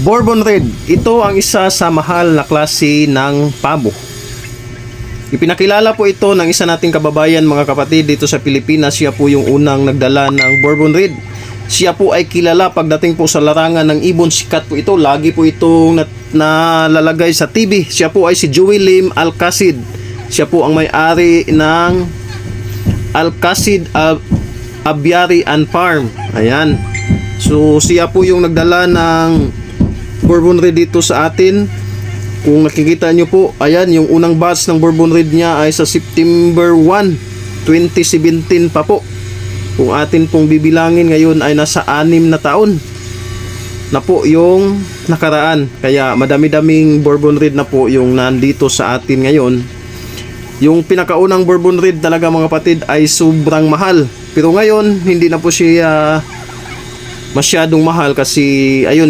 Bourbon Red. Ito ang isa sa mahal na klase ng pabo. Ipinakilala po ito ng isa nating kababayan mga kapatid dito sa Pilipinas. Siya po yung unang nagdala ng Bourbon Red. Siya po ay kilala pagdating po sa larangan ng ibon. Sikat po ito. Lagi po itong nalalagay sa TV. Siya po ay si Joey Lim Alcacid. Siya po ang may-ari ng Alcacid Ab- Aviary and Farm. Ayan. So siya po yung nagdala ng Bourbon Red dito sa atin. Kung nakikita nyo po, ayan, yung unang batch ng Bourbon Red niya ay sa September 1, 2017 pa po. Kung atin pong bibilangin ngayon ay nasa anim na taon na po yung nakaraan. Kaya madami-daming Bourbon Red na po yung nandito sa atin ngayon. Yung pinakaunang Bourbon Red talaga mga kapatid ay sobrang mahal. Pero ngayon, hindi na po siya masyadong mahal kasi ayun